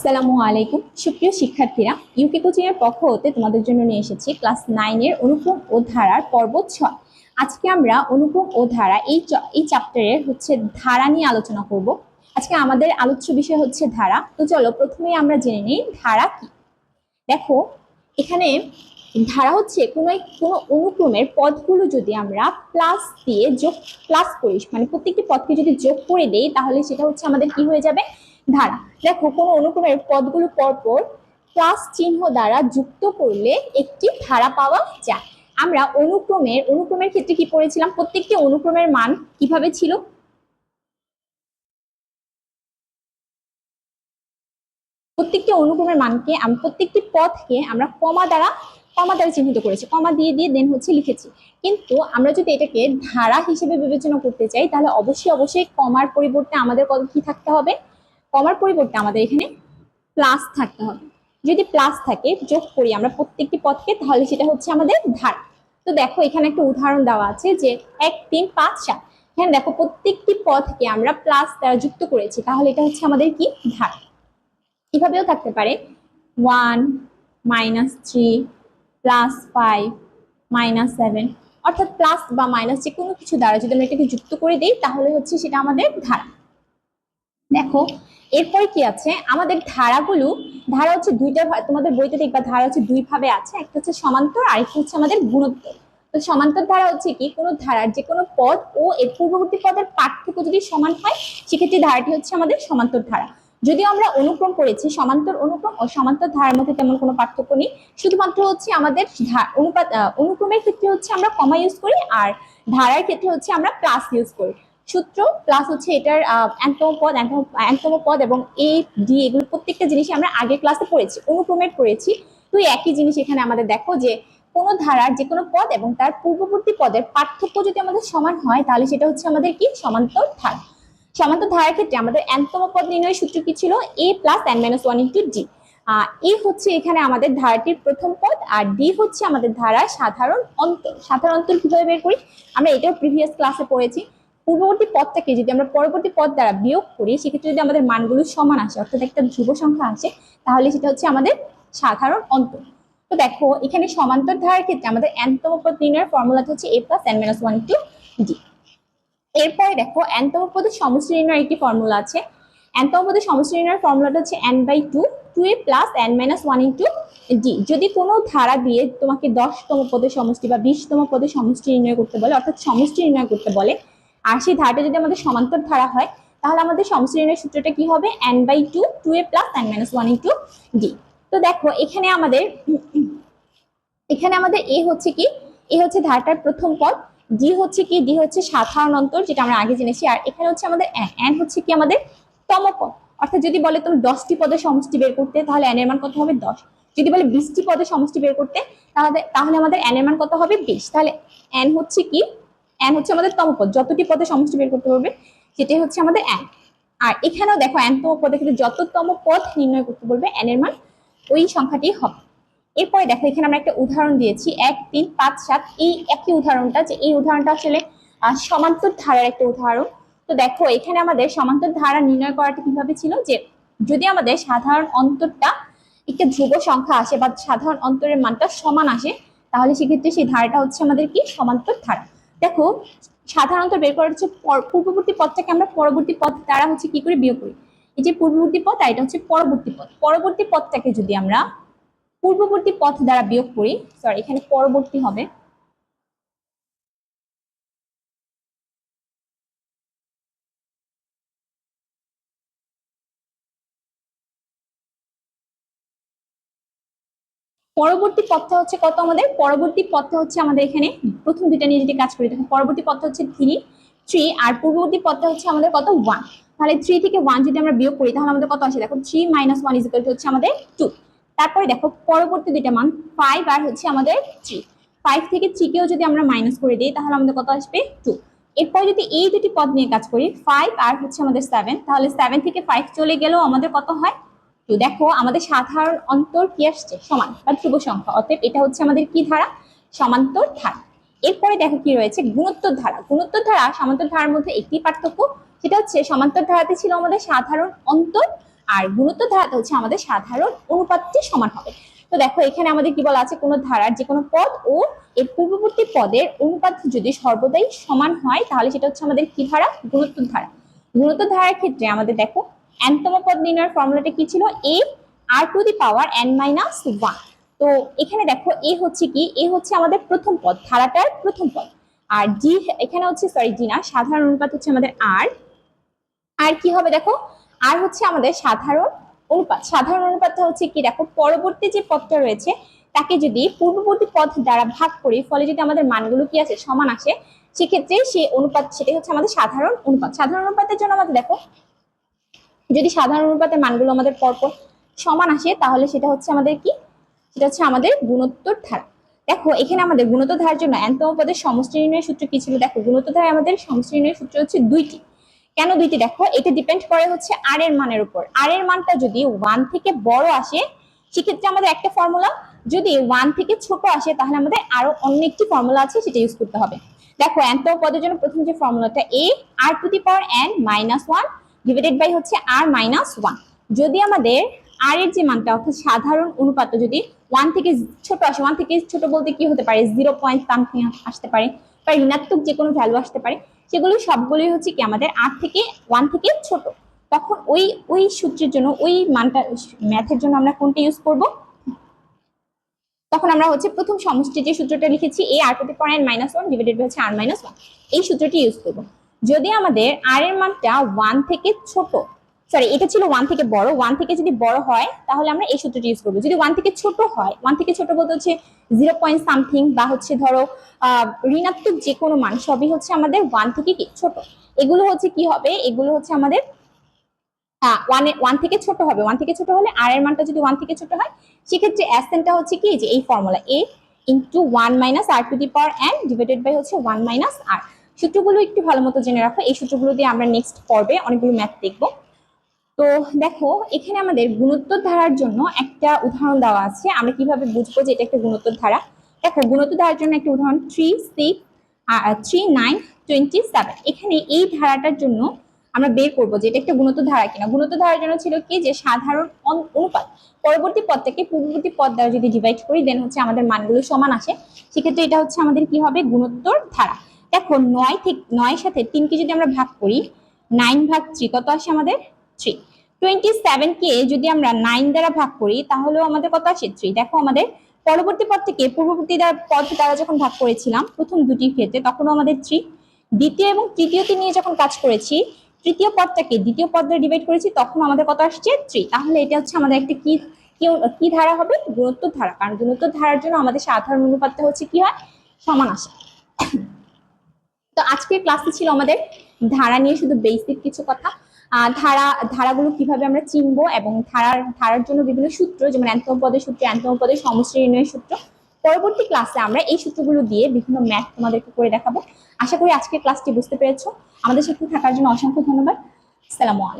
আসসালামু আলাইকুম। সুপ্রিয় শিক্ষার্থীরা ইউকে কোচিং এর পক্ষ হতে তোমাদের জন্য নিয়ে এসেছি ক্লাস নাইনের অনুক্রম ও ধারার পর্ব ছয়। আজকে আমরা অনুক্রম ও ধারা এই এই চ্যাপ্টারের হচ্ছে ধারা নিয়ে আলোচনা করব। আজকে আমাদের আলোচ্য বিষয় হচ্ছে ধারা। তো চলো, প্রথমেই আমরা জেনে নিই ধারা কি। দেখো, এখানে ধারা হচ্ছে কোনো কোনো অনুক্রমের পদগুলো যদি আমরা প্লাস দিয়ে যোগ প্লাস করি মানে প্রত্যেকটি পদকে যদি যোগ করে দেই, তাহলে সেটা হচ্ছে আমাদের কি হয়ে যাবে? ধারা। দেখো, কোনো অনুক্রমের পদগুলো পরপর প্লাস চিহ্ন দ্বারা যুক্ত করলে একটি ধারা পাওয়া যায়। আমরা অনুক্রমের অনুক্রমের ক্ষেত্রে কি পড়েছিলাম? প্রত্যেকটি অনুক্রমের মান কীভাবে ছিল? প্রত্যেকটি অনুক্রমের মানকে প্রত্যেকটি পথকে আমরা কমা দ্বারা কমা দ্বারা চিহ্নিত করেছি। কমা দিয়ে দিয়ে দেন হচ্ছে লিখেছি। কিন্তু আমরা যদি এটাকে ধারা হিসেবে বিবেচনা করতে চাই, তাহলে অবশ্যই অবশ্যই কমার পরিবর্তে আমাদের কত কি থাকতে হবে? কমার পরিবর্তে আমাদের এখানে প্লাস থাকতে হবে। যদি প্লাস থাকে, যোগ করি আমরা প্রত্যেকটি পদকে, তাহলে সেটা হচ্ছে আমাদের ধারা। তো দেখো, এখানে একটা উদাহরণ দেওয়া আছে যে এক, তিন, পাঁচ, সাত। এখানে দেখো, প্রত্যেকটি পদকে আমরা প্লাস দ্বারা যুক্ত করেছি, তাহলে এটা হচ্ছে আমাদের কি? ধারা। এভাবেও থাকতে পারে। One minus three plus five minus seven অর্থাৎ প্লাস বা মাইনাস যে কোনো কিছু দ্বারা যদি আমরা এটাকে যুক্ত করে দিই, তাহলে হচ্ছে সেটা আমাদের ধারা। দেখো এরপর কি আছে? আমাদের ধারাগুলো, ধারা হচ্ছে দুইটা তোমাদের বইতে দেখবা ধারা হচ্ছে দুই ভাবে আছে, একটা হচ্ছে সমান্তর আরেকটা হচ্ছে আমাদের গুণোত্তর। তো সমান্তর ধারা হচ্ছে কি? কোনো ধারার যে কোনো পদ ও এর পূর্ববর্তী পদের পার্থক্য যদি সমান হয়, সেক্ষেত্রে ধারাটি হচ্ছে আমাদের সমান্তর ধারা। যদিও আমরা অনুক্রম করেছি, সমান্তর অনুক্রম ও সমান্তর ধারার মধ্যে তেমন কোনো পার্থক্য নেই। শুধুমাত্র হচ্ছে আমাদের অনুপাত অনুক্রমের ক্ষেত্রে হচ্ছে আমরা কমা ইউজ করি আর ধারার ক্ষেত্রে হচ্ছে আমরা প্লাস ইউজ করি। সূত্র প্লাস হচ্ছে এটার এনতম পদ এনতম পদ এবং এ ডি এগুলো প্রত্যেকটা জিনিসই আমরা আগের ক্লাসে পড়েছি অনুক্রমের পড়েছি। তো এই একই জিনিস এখানে আমাদের দেখো যে কোনো ধারার যে কোনো পদ এবং তার পূর্ববর্তী পদের পার্থক্য যদি আমাদের সমান হয়, তাহলে সেটা হচ্ছে আমাদের কি? সমান্তর ধারা। সমান্তর ধারার ক্ষেত্রে আমাদের এনতম পদ নির্ণয়ের সূত্র কি ছিল? A plus N minus one into D এ হচ্ছে এখানে আমাদের ধারাটির প্রথম পদ আর ডি হচ্ছে আমাদের ধারার সাধারণ অন্তর। সাধারণ অন্তর কীভাবে বের করি? আমরা এটাও প্রিভিয়াস ক্লাসে পড়েছি। পূর্ববর্তী পদটাকে যদি আমরা পরবর্তী পদ দ্বারা বিয়োগ করি, সেক্ষেত্রে যদি আমাদের মানগুলো সমান আসে, অর্থাৎ একটা ধ্রুব সংখ্যা আসে, তাহলে সেটা হচ্ছে আমাদের সাধারণ অন্তর। তো দেখো, এখানে সমান্তর ধারার ক্ষেত্রে আমাদের এনতম পদ নির্ণয়ের ফর্মুলাটা হচ্ছে A plus N minus one to D এরপরে দেখো এনতম পদের সমষ্টি নির্ণয়ের একটি ফর্মুলা আছে। এনতম পদের সমষ্টি নির্ণয়ের ফর্মুলাটা হচ্ছে N by two two A plus N minus one into D যদি কোনো ধারা দিয়ে তোমাকে দশতম পদের সমষ্টি বা বিশতম পদের সমষ্টি নির্ণয় করতে বলে, অর্থাৎ সমষ্টি নির্ণয় করতে বলে আর সেই ধারাটা যদি আমাদের সমান্তর ধারা হয়, তাহলে আমাদের সমষ্টি নির্ণয়ের সূত্রটা কি হবে? N by two two A plus N minus one into D তো দেখো, এখানে আমাদের এখানে আমাদের এ হচ্ছে কি? এ হচ্ছে ধারাটার প্রথম পদ ডি হচ্ছে কি? ডি হচ্ছে সাধারণ অন্তর, যেটা আমরা আগে জেনেছি, আর এখানে হচ্ছে আমাদের এন হচ্ছে কি আমাদের তম পদ। অর্থাৎ যদি বলে তুমি দশটি পদের সমষ্টি বের করতে, তাহলে এন এর মান কত হবে? দশ। যদি বলে বিশটি পদের সমষ্টি বের করতে, তাহলে তাহলে আমাদের এন এর মান কত হবে? বিশ। তাহলে এন হচ্ছে কি? এন হচ্ছে আমাদের তম পদ। যতটি পদের সমষ্টি বের করতে পারবে সেটাই হচ্ছে আমাদের এন আর এখানেও দেখো এন তম পদের ক্ষেত্রে যততম পদ নির্ণয় করতে বলবে এর মান ওই সংখ্যাটি হবে। এরপরে দেখো, এখানে আমরা একটা উদাহরণ দিয়েছি। এক, তিন, পাঁচ, সাত, এই একই উদাহরণটা যে এই উদাহরণটা আসলে সমান্তর ধারার একটা উদাহরণ। তো দেখো, এখানে আমাদের সমান্তর ধারা নির্ণয় করাটা কীভাবে ছিল যে, যদি আমাদের সাধারণ অন্তরটা একটা ধ্রুব সংখ্যা আসে বা সাধারণ অন্তরের মানটা সমান আসে, তাহলে সেক্ষেত্রে সেই ধারাটা হচ্ছে আমাদের কি? সমান্তর ধারা। দেখো, সাধারণত বের করার হচ্ছে পর- পূর্ববর্তী পথটাকে আমরা পরবর্তী পথ দ্বারা হচ্ছে কি করে বিয়োগ করি? এই যে পূর্ববর্তী পথ আর এটা হচ্ছে পরবর্তী পথ পরবর্তী পথটাকে যদি আমরা পূর্ববর্তী পথ দ্বারা বিয়োগ করি সরি এখানে পরবর্তী হবে পরবর্তী পথটা হচ্ছে কত আমাদের? পরবর্তী পথটা হচ্ছে আমাদের এখানে প্রথম দুইটা নিয়ে যদি কাজ করি তখন পরবর্তী পথটা হচ্ছে থ্রি থ্রি আর পূর্ববর্তী পথটা হচ্ছে আমাদের কত? ওয়ান তাহলে থ্রি থেকে ওয়ান যদি আমরা বিয়োগ করি, তাহলে আমাদের কত আসে? দেখো থ্রি মাইনাস ওয়ান ইজিক্যাল হচ্ছে আমাদের টু তারপরে দেখো, পরবর্তী দুইটা মান ফাইভ আর হচ্ছে আমাদের থ্রি ফাইভ থেকে থ্রিকেও যদি আমরা মাইনাস করে দিই, তাহলে আমাদের কত আসবে? টু এরপর যদি এই দুটি পদ নিয়ে কাজ করি ফাইভ আর হচ্ছে আমাদের সেভেন তাহলে সেভেন থেকে ফাইভ চলে গেলেও আমাদের কত হয়? তো দেখো, আমাদের সাধারণ অন্তর কি আসছে? সমান বা ধ্রুব সংখ্যা। অতএব এটা হচ্ছে আমাদের কি ধারা? সমান্তর ধারা। এরপরে দেখো কি রয়েছে? গুণোত্তর ধারা। গুণোত্তর ধারা সমান্তর ধারার মধ্যে একটি পার্থক্য। সেটা হচ্ছে সমান্তর ধারাতে ছিল আমাদের সাধারণ অন্তর আর গুণোত্তর ধারাতে হচ্ছে আমাদের সাধারণ অনুপাতটি সমান হবে। তো দেখো, এখানে আমাদের কি বলা আছে? কোনো ধারার যে কোনো পদ ও এর পূর্ববর্তী পদের অনুপাত যদি সর্বদাই সমান হয়, তাহলে সেটা হচ্ছে আমাদের কি ধারা? গুণোত্তর ধারা। গুণোত্তর ধারার ক্ষেত্রে আমাদের দেখো এনতম পদ নির্ণয়ের ফর্মুলাটা কি ছিল? A R to the power N minus one তো এখানে দেখো এ হচ্ছে কি? এ হচ্ছে আমাদের প্রথম পদ, ধারাটার প্রথম পদ। আর জি এখানে হচ্ছে সরি জি না, সাধারণ অনুপাত হচ্ছে আমাদের আর আর কি হবে দেখো? আর হচ্ছে আমাদের সাধারণ অনুপাত। সাধারণ অনুপাতটা হচ্ছে কি? দেখো, পরবর্তী যে পদটা রয়েছে, তাকে যদি পূর্ববর্তী পদ দ্বারা ভাগ করি, ফলে যদি আমাদের মানগুলো কি আছে সমান আসে, সেক্ষেত্রে সেই অনুপাত, সেটাই হচ্ছে আমাদের সাধারণ অনুপাত। সাধারণ অনুপাতের জন্য আমাদের দেখো যদি সাধারণ অনুপাতের মানগুলো আমাদের পরপর সমান আসে, তাহলে সেটা হচ্ছে আমাদের কি? সেটা হচ্ছে আমাদের গুণোত্তর ধারা। দেখো, এখানে আমাদের গুণোত্তর ধারার জন্য এনতম পদের সমষ্টি নির্ণয়ের সূত্র কি ছিল? দেখো, গুণোত্তর ধারায় আমাদের সমষ্টি নির্ণয়ের সূত্র হচ্ছে দুইটি। কেন দুইটি? দেখো, এটা ডিপেন্ড করে হচ্ছে আর এর মানের উপর। আর এর মানটা যদি ওয়ান থেকে বড় আসে, সেক্ষেত্রে আমাদের একটা ফর্মুলা যদি ওয়ান থেকে ছোট আসে, তাহলে আমাদের আরও অন্য একটি ফর্মুলা আছে, সেটা ইউজ করতে হবে। দেখো এনতম পদের জন্য প্রথম যে ফর্মুলাটা A R to the power N minus one divided by হচ্ছে আর মাইনাস ওয়ান যদি আমাদের আর এর যে মানটা, অর্থাৎ সাধারণ অনুপাত যদি ওয়ান থেকে ছোট আসে ওয়ান থেকে ছোট বলতে কি হতে পারে? জিরো পয়েন্ট সামথিং আসতে পারে, বা ঋণাত্মক যে কোনো ভ্যালু আসতে পারে, সেগুলো সবগুলোই হচ্ছে কি আমাদের আট থেকে ওয়ান থেকে ছোট। তখন ওই ওই সূত্রের জন্য, ওই মানটা ম্যাথের জন্য আমরা কোনটা ইউজ করব? তখন আমরা হচ্ছে প্রথম সমষ্টি যে সূত্রটা লিখেছি A R to power minus one divided হচ্ছে আর মাইনাস ওয়ান এই সূত্রটি ইউজ করব। যদি আমাদের আর এর মানটা ওয়ান থেকে ছোট সরি এটা ছিল ওয়ান থেকে বড় ওয়ান থেকে যদি বড় হয়, তাহলে আমরা এই সূত্রটি ইউজ করব। যদি ওয়ান থেকে ছোট হয় ওয়ান থেকে ছোট বলতে হচ্ছে জিরো পয়েন্ট সামথিং বা হচ্ছে ধরো ঋণাত্মক যে কোনো মান সবই হচ্ছে আমাদের ওয়ান থেকে কি, ছোট। এগুলো হচ্ছে কি হবে? এগুলো হচ্ছে আমাদের ওয়ান ওয়ান থেকে ছোট হবে। ওয়ান থেকে ছোট হলে আর এর মানটা যদি ওয়ান থেকে ছোট হয়, সেক্ষেত্রে অ্যাসেন্টটা হচ্ছে কি? যে এই formula A into one minus R to the power N divided by হচ্ছে ওয়ান মাইনাস আর সূত্রগুলো একটু ভালো মতো জেনে রাখো। এই সূত্রগুলো দিয়ে আমরা নেক্সট পর্বে অনেকগুলো ম্যাথ দেখব। তো দেখো, এখানে আমাদের গুণোত্তর ধারার জন্য একটা উদাহরণ দেওয়া আছে। আমরা কীভাবে বুঝব যে এটা একটা গুণোত্তর ধারা দেখো গুণোত্তর ধারার জন্য একটা উদাহরণ three six three nine twenty seven এখানে এই ধারাটার জন্য আমরা বের করব যে এটা একটা গুণোত্তর ধারা কিনা। গুণোত্তর ধারার জন্য ছিল কি? যে সাধারণ অন- অনুপাত। পরবর্তী পদটাকে পূর্ববর্তী পদ দ্বারা যদি ডিভাইড করি দেন হচ্ছে আমাদের মানগুলো সমান আসে। সেক্ষেত্রে এটা হচ্ছে আমাদের কি হবে? গুণোত্তর ধারা দেখো নয় থেকে নয়ের সাথে তিনকে যদি আমরা ভাগ করি নাইন ভাগ থ্রি কত আসে আমাদের? থ্রি টোয়েন্টি সেভেন কে যদি আমরা নাইন দ্বারা ভাগ করি, তাহলেও আমাদের কত আসে? থ্রি দেখো আমাদের পরবর্তী পদ থেকে, পূর্ববর্তী পদ দ্বারা যখন ভাগ করেছিলাম, প্রথম দুটি ক্ষেত্রে, তখনও আমাদের থ্রি দ্বিতীয় এবং তৃতীয়টি নিয়ে যখন কাজ করেছি, তৃতীয় পদটাকে, দ্বিতীয় পদ দ্বারা ডিভাইড করেছি তখন আমাদের কত আসছে? থ্রি তাহলে এটা হচ্ছে আমাদের একটা কি, কি- ধারা হবে? গুণোত্তর ধারা। কারণ গুণোত্তর ধারার জন্য আমাদের সাধারণ অনুপাতটা হচ্ছে কি হয়? সমান আসে। তো আজকের ক্লাসে ছিল আমাদের ধারা নিয়ে শুধু বেসিক কিছু কথা। ধারা, ধারাগুলো কীভাবে আমরা চিনব এবং ধারার ধারার জন্য বিভিন্ন সূত্র, যেমন অ্যান্তম পদের সূত্র অ্যান্তম পদের সমষ্টি নির্ণয়ের সূত্র। পরবর্তী ক্লাসে আমরা এই সূত্রগুলো দিয়ে বিভিন্ন ম্যাথ তোমাদেরকে করে দেখাবো। আশা করি আজকের ক্লাসটি বুঝতে পেরেছ। আমাদের সাথে থাকার জন্য অসংখ্য ধন্যবাদ। সালামু আলাইকুম।